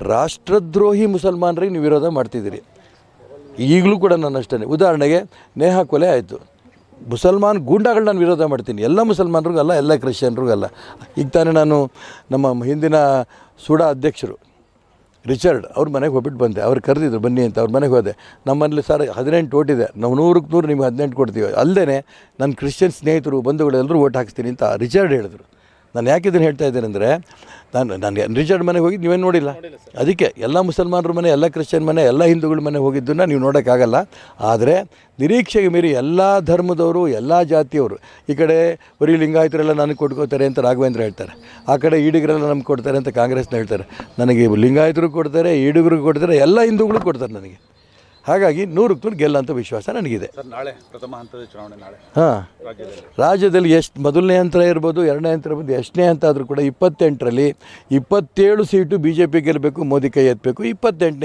ರಾಷ್ಟ್ರದ್ರೋಹಿ ಮುಸಲ್ಮಾನರಿಗೆ ನೀವು ವಿರೋಧ ಮಾಡ್ತಿದ್ದೀರಿ. ಈಗಲೂ ಕೂಡ ನಾನು ಅಷ್ಟೇ ಉದಾಹರಣೆಗೆ, ನೇಹಾ ಕೊಲೆ ಆಯಿತು. ಮುಸಲ್ಮಾನ್ ಗೂಂಡಾಗಳು ನಾನು ವಿರೋಧ ಮಾಡ್ತೀನಿ. ಎಲ್ಲ ಮುಸಲ್ಮಾನರಿಗೂ ಅಲ್ಲ, ಎಲ್ಲ ಕ್ರಿಶ್ಚಿಯನ್ರಿಗಲ್ಲ ಈಗ ತಾನೇ ನಾನು ನಮ್ಮ ಹಿಂದಿನ ಸುಡಾ ಅಧ್ಯಕ್ಷರು, ರಿಚರ್ಡ್ ಅವ್ರ ಮನೆಗೆ ಹೋಗ್ಬಿಟ್ಟು ಬಂದೆ. ಅವ್ರು ಕರೆದಿದ್ರು, ಬನ್ನಿ ಅಂತ ಅವ್ರ ಮನೆಗೆ ಹೋದೆ. ನಮ್ಮಲ್ಲಿ ಸರ್ ಹದಿನೆಂಟು ಓಟ್ ಇದೆ. ನಾವು ನೂರಕ್ಕೆ ನೂರು ನಿಮ್ಗೆ ಹದಿನೆಂಟು ಕೊಡ್ತೀವಿ. ಅಲ್ಲದೆ ನನ್ನ ಕ್ರಿಶ್ಚಿಯನ್ ಸ್ನೇಹಿತರು ಬಂಧುಗಳೆಲ್ಲರೂ ಓಟ್ ಹಾಕ್ತೀನಿ ಅಂತ ರಿಚರ್ಡ್ ಹೇಳಿದ್ರು. ನಾನು ಯಾಕೆ ಇದನ್ನು ಹೇಳ್ತಾ ಇದ್ದೇನೆ ಅಂದರೆ ನಾನು ನನಗೆ ರಿಚರ್ಡ್ ಮನೆಗೆ ಹೋಗಿ ನೀವೇನು ನೋಡಿಲ್ಲ? ಅದಕ್ಕೆ ಎಲ್ಲ ಮುಸಲ್ಮಾನರ ಮನೆ ಎಲ್ಲ ಕ್ರಿಶ್ಚಿಯನ್ ಮನೆ ಎಲ್ಲ ಹಿಂದೂಗಳ ಮನೆ ಹೋಗಿದ್ದನ್ನ ನೀವು ನೋಡೋಕ್ಕಾಗಲ್ಲ. ಆದರೆ ನಿರೀಕ್ಷೆಗೆ ಮೀರಿ ಎಲ್ಲ ಧರ್ಮದವರು ಎಲ್ಲ ಜಾತಿಯವರು ಈ ಕಡೆ ಬರೀ ಲಿಂಗಾಯತರೆಲ್ಲ ನನಗೆ ಕೊಟ್ಕೋತಾರೆ ಅಂತ ರಾಘವೇಂದ್ರ ಹೇಳ್ತಾರೆ. ಆ ಕಡೆ ಈಡಿಗರೆಲ್ಲ ನಮ್ಗೆ ಕೊಡ್ತಾರೆ ಅಂತ ಕಾಂಗ್ರೆಸ್ನ ಹೇಳ್ತಾರೆ. ನನಗೆ ಲಿಂಗಾಯತರು ಕೊಡ್ತಾರೆ ಈಡಿಗರು ಕೊಡ್ತಾರೆ ಎಲ್ಲ ಹಿಂದೂಗಳು ಕೊಡ್ತಾರೆ ನನಗೆ. ಹಾಗಾಗಿ ನೂರಕ್ಕೆ ನೂರು ಗೆಲ್ಲ ಅಂತ ವಿಶ್ವಾಸ ನನಗಿದೆ. ಸರ್ ನಾಳೆ ಪ್ರಥಮ ಹಂತದ ಚುನಾವಣೆ ನಾಳೆ ಹಾಂ. ರಾಜ್ಯದಲ್ಲಿ. ರಾಜ್ಯದಲ್ಲಿ ಎಷ್ಟು ಮೊದಲನೇ ಹಂತ ಇರ್ಬೋದು ಎರಡನೇ ಹಂತ ಇರ್ಬೋದು ಎಷ್ಟನೇ ಹಂತ ಆದರೂ ಕೂಡ ಇಪ್ಪತ್ತೆಂಟರಲ್ಲಿ ಇಪ್ಪತ್ತೇಳು ಸೀಟು ಬಿ ಜೆ ಪಿ ಗೆಲ್ಲಬೇಕು ಮೋದಿ ಕೈ ಎತ್ತಬೇಕು ಇಪ್ಪತ್ತೆಂಟನೇ